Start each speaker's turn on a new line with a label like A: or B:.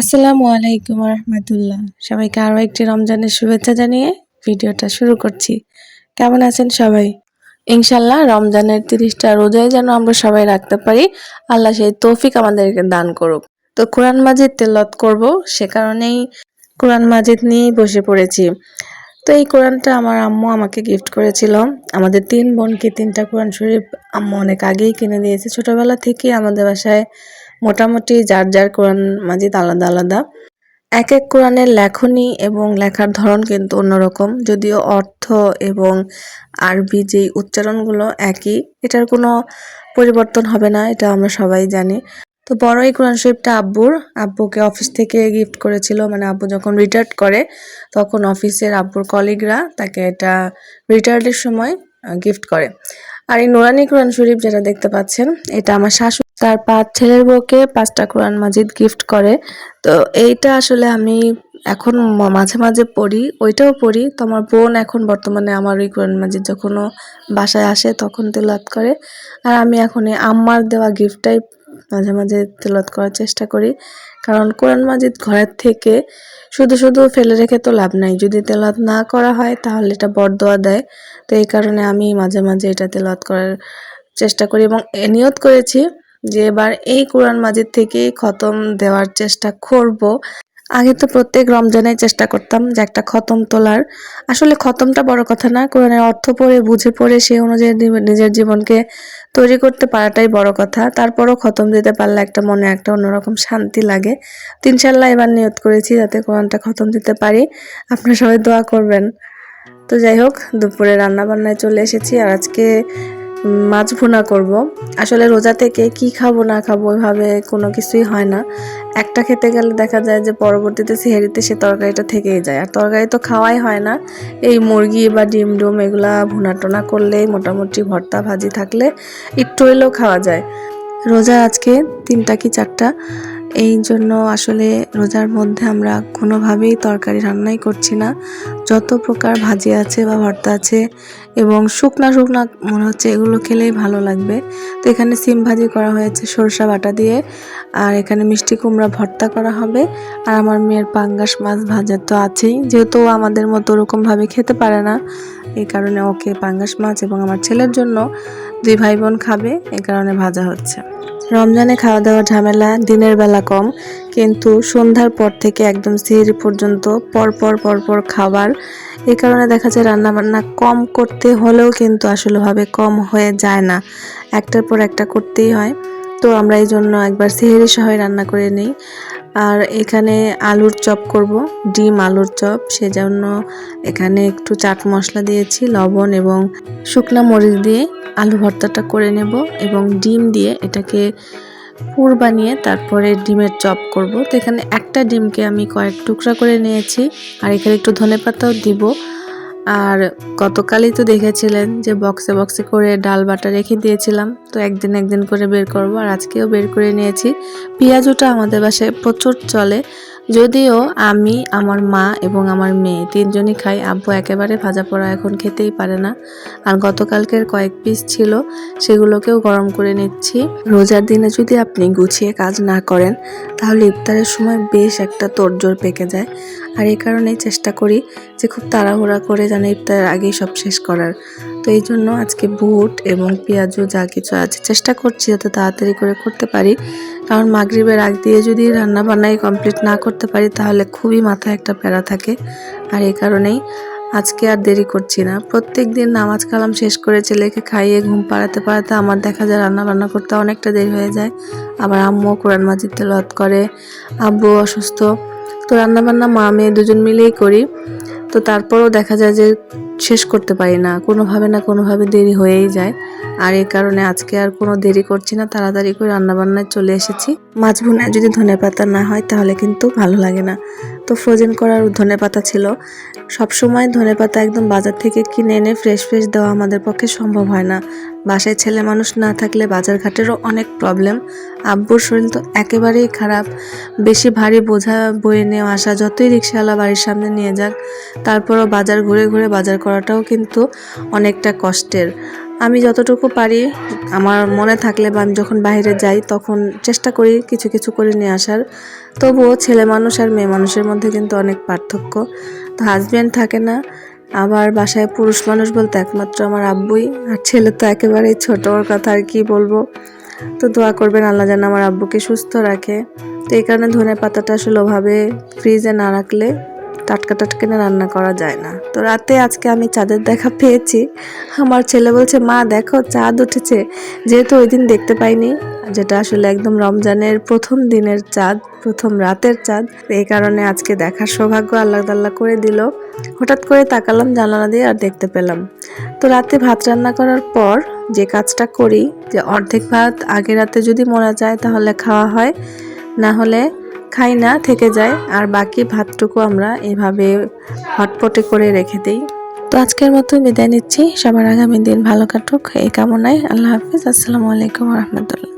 A: আসসালামু আলাইকুম রহমতুল্লাহ সবাইকে আরও একটি রমজানের শুভেচ্ছা জানিয়ে ভিডিওটা শুরু করছি। কেমন আছেন সবাই? ইনশাল্লাহ রমজানের তিরিশটা রোজায় যেন আমরা সবাই রাখতে পারি, আল্লাহ সেই তৌফিক আমাদেরকে দান করুক। তো কোরআন মাজিদ তেলত করব, সে কারণেই কোরআন মাজিদ নিয়েই বসে পড়েছি। তো এই কোরআনটা আমার আম্মু আমাকে গিফট করেছিল। আমাদের তিন বোনকে তিনটা কোরআন শরীফ আম্মু অনেক আগেই কিনে দিয়েছে। ছোটবেলা থেকে আমাদের বাসায় মোটামুটি যার যার কোরআন মাজিদ আলাদা আলাদা। এক এক কোরআনের লেখনী এবং লেখার ধরন কিন্তু অন্যরকম, যদিও অর্থ এবং আরবি যেই উচ্চারণগুলো একই, এটার কোনো পরিবর্তন হবে না, এটা আমরা সবাই জানি। তো বড় এই কোরআন শরীফটা আব্বুর, আব্বুকে অফিস থেকে গিফট করেছিল মানে আব্বু যখন রিটায়ার্ড করে, তখন অফিসের আব্বুর কলিগরা তাকে এটা রিটায়ার্ডের সময় গিফট করে। আর এই নোরানি কোরআন শরীফ যেটা দেখতে পাচ্ছেন, এটা আমার শাশুড়ি। তার পাঁচ ছেলের বউকে পাঁচটা কোরআন মাজিদ গিফট করে। তো এইটা আসলে আমি এখন মাঝে মাঝে পড়ি, ওইটাও পড়ি। তো আমার বোন এখন বর্তমানে আমার ওই কোরআন মাজিদ যখন বাসায় আসে তখন তেলাত করে। আর আমি এখন এই আম্মার দেওয়া গিফটটাই মাঝে মাঝে তেলত করার চেষ্টা করি। কারণ কোরআন মাজিদ ঘরের থেকে শুধু শুধু ফেলে রেখে তো লাভ নাই। যদি তেলত না করা হয়, তাহলে এটা বরদোয়া দেয়। তো এই কারণে আমি মাঝে মাঝে এটা তেলত করার চেষ্টা করি এবং নিয়ত করেছি যে এবার এই কোরআন মাজিদ থেকে খতম দেওয়ার চেষ্টা করব। আগে তো প্রত্যেক রমজানে চেষ্টা করতাম যে একটা খতম তোলার। আসলে খতমটা বড় কথা না, কোরআনের অর্থ পড়ে, বুঝে পড়ে, সেই অনুযায়ী নিজের জীবনকে তৈরি করতে পারাটাই বড় কথা। তারপরও খতম দিতে পারলে একটা মনে একটা অন্যরকম শান্তি লাগে। তো ইনশাল্লাহ এবার নিয়ত করেছি যাতে কোরআনটা খতম দিতে পারি। আপনারা সবাই দোয়া করবেন। তো যাই হোক, দুপুরে রান্না বান্নায় চলে এসেছি আর আজকে মাছ ভুনা করব। আসলে রোজা থেকে কি খাব, না খাব, ওইভাবে কোনো কিছুই হয় না। একটা খেতে গেলে দেখা যায় যে পরবর্তীতে সেহেরিতে সে তরকারিটা থেকেই যায়। আর তরকারি তো খাওয়াই হয় না। এই মুরগি বা ডিম ডুম এগুলা ভুনা টোনা করলেই মোটামুটি ভর্তা, ভাজি থাকলে একটু হইলেও খাওয়া যায়। রোজা আজকে তিনটা কি চারটা? এই জন্য আসলে রোজার মধ্যে আমরা কোনোভাবেই তরকারি রান্নাই করছি না। যত প্রকার ভাজি আছে বা ভর্তা আছে এবং শুকনা শুকনা মনে হচ্ছে এগুলো খেলেই ভালো লাগবে। তো এখানে সিম ভাজি করা হয়েছে সরষা বাটা দিয়ে, আর এখানে মিষ্টি কুমড়া ভর্তা করা হবে। আর আমার মেয়ের পাঙ্গাস মাছ ভাজা তো আছেই, যেহেতু আমাদের মতো ওরকমভাবে খেতে পারে না। এই কারণে ওকে পাঙ্গাস মাছ এবং আমার ছেলের জন্য দুই ভাই বোন খাবে, এই কারণে ভাজা হচ্ছে। রমজানে খাওয়া দাওয়ার ঝামেলা দিনের বেলা কম, কিন্তু সন্ধ্যার পর থেকে একদম সিহরি পর্যন্ত পরপর পরপর খাবার। এ কারণে দেখা যায় রান্নাবান্না কম করতে হলেও কিন্তু আসলেভাবে কম হয়ে যায় না। একটার পর একটা করতেই হয়। তো আমরা এই জন্য একবার সিহেরি সহায় রান্না করে নিই। আর এখানে আলুর চপ করব, ডিম আলুর চপ। সেজন্য এখানে একটু চাট মশলা দিয়েছি, লবণ এবং শুকনা মরিচ দিয়ে আলু ভর্তাটা করে নেব এবং ডিম দিয়ে এটাকে পুর বানিয়ে তারপরে ডিমের চপ করব। তো এখানে একটা ডিমকে আমি কয়েক টুকরা করে নিয়েছি, আর এখানে একটু ধনে পাতাও দিব। আর গতকালই তো দেখেছিলেন যে বক্সে বক্সে করে ডাল বাটা রেখে দিয়েছিলাম। তো একদিন একদিন করে বের করব, আর আজকেও বের করে নিয়েছি। পেঁয়াজুটা আমাদের বাসায় প্রচুর চলে। যদিও আমি, আমার মা এবং আমার মেয়ে তিনজনই খাই, আব্বু একেবারে ভাজা পোড়া এখন খেতেই পারে না। আর গতকালকের কয়েক পিস ছিল, সেগুলোকেও গরম করে নিচ্ছি। রোজার দিনে যদি আপনি গুছিয়ে কাজ না করেন, তাহলে ইফতারের সময় বেশ একটা তোড়জোড় পেকে যায়। আর এই কারণেই চেষ্টা করি যে খুব তাড়াহুড়া করে যেন ইফতারের আগেই সব শেষ করার। তো এই জন্য আজকে বুট এবং পেঁয়াজু যা কিছু আছে, চেষ্টা করছি যাতে তাড়াতাড়ি করে করতে পারি। কারণ মাগরিবের আগ দিয়ে যদি রান্না বান্নাই কমপ্লিট না করতে পারি, তাহলে খুবই মাথায় একটা প্যারা থাকে। আর এই কারণেই আজকে আর দেরি করছি না। প্রত্যেক দিন নামাজ কালাম শেষ করে ছেলেকে খাইয়ে ঘুম পাড়াতে পাড়াতে আমার দেখা যায় রান্না বান্না করতে অনেকটা দেরি হয়ে যায়। আবার আম্মু কোরআন মাজিদ তেলাওয়াত করে, আব্বু অসুস্থ। তো রান্না বান্না মা, মেয়ে দুজন মিলেই করি। তো তারপরও দেখা যায় যে শেষ করতে পারি না। কোনোভাবে না কোনোভাবে দেরি হয়েই যায়। আর এই কারণে আজকে আর কোনো দেরি করছি না, তাড়াতাড়ি করে রান্নাবান্নায় চলে এসেছি। মাছ ভুনায় যদি ধনে পাতা না হয় তাহলে কিন্তু ভালো লাগে না। তো ফ্রোজেন করার ধনে পাতা ছিল। সব সময় ধনে পাতা একদম বাজার থেকে কিনে এনে ফ্রেশ ফ্রেশ দেওয়া আমাদের পক্ষে সম্ভব হয় না। বাসায় ছেলে মানুষ না থাকলে বাজার ঘাটেরও অনেক প্রবলেম আব্বুর শরীর তো একেবারেই খারাপ। বেশি ভারী বোঝা বয়ে নিয়ে আসা, যতই রিক্সাওয়ালা বাড়ির সামনে নিয়ে যাক, তারপরও বাজার ঘুরে ঘুরে বাজার করাটাও কিন্তু অনেকটা কষ্টের। আমি যতটুকু পারি, আমার মনে থাকলে বা আমি যখন বাইরে যাই, তখন চেষ্টা করি কিছু কিছু করে নিয়ে আসার। তবুও ছেলে মানুষ আর মেয়ে মানুষের মধ্যে কিন্তু অনেক পার্থক্য। তো হাজব্যান্ড থাকে না, আবার বাসায় পুরুষ মানুষ বলতে একমাত্র আমার আব্বুই, আর ছেলে তো একেবারেই ছোট, ওর কথা আর কি বলব। তো দোয়া করবেন আল্লাহ যেন আমার আব্বুকে সুস্থ রাখে। তো এই কারণে ধনে পাতাটা আসলে ওভাবে ফ্রিজে না রাখলে টাটকা টাটকা রান্না করা যায় না। তো রাতে আজকে আমি চাঁদের দেখা পেয়েছি। আমার ছেলে বলছে, মা, দেখো, চাঁদ উঠেছে। যেহেতু ওই দিন দেখতে পাইনি, যেটা আসলে একদম রমজানের প্রথম দিনের চাঁদ, প্রথম রাতের চাঁদ। এই কারণে আজকে দেখার সৌভাগ্য আল্লাহ তাল্লাহ করে দিল। হঠাৎ করে তাকালাম জানালা দিয়ে আর দেখতে পেলাম। তো রাতে ভাত রান্না করার পর যে কাজটা করি, যে অর্ধেক ভাত আগে রাতে যদি মরা যায় তাহলে খাওয়া হয়, না হলে খাই না, থেকে যায়। আর বাকি ভাতটুকু আমরা এভাবে হটপটে করে রেখে দিই। তো আজকের মতো বিদায় নিচ্ছি। সবার আগামী দিন ভালো কাটুক। এই কামনায় আল্লাহ হাফিজ। আসসালামু আলাইকুম রহমতুল্লাহ।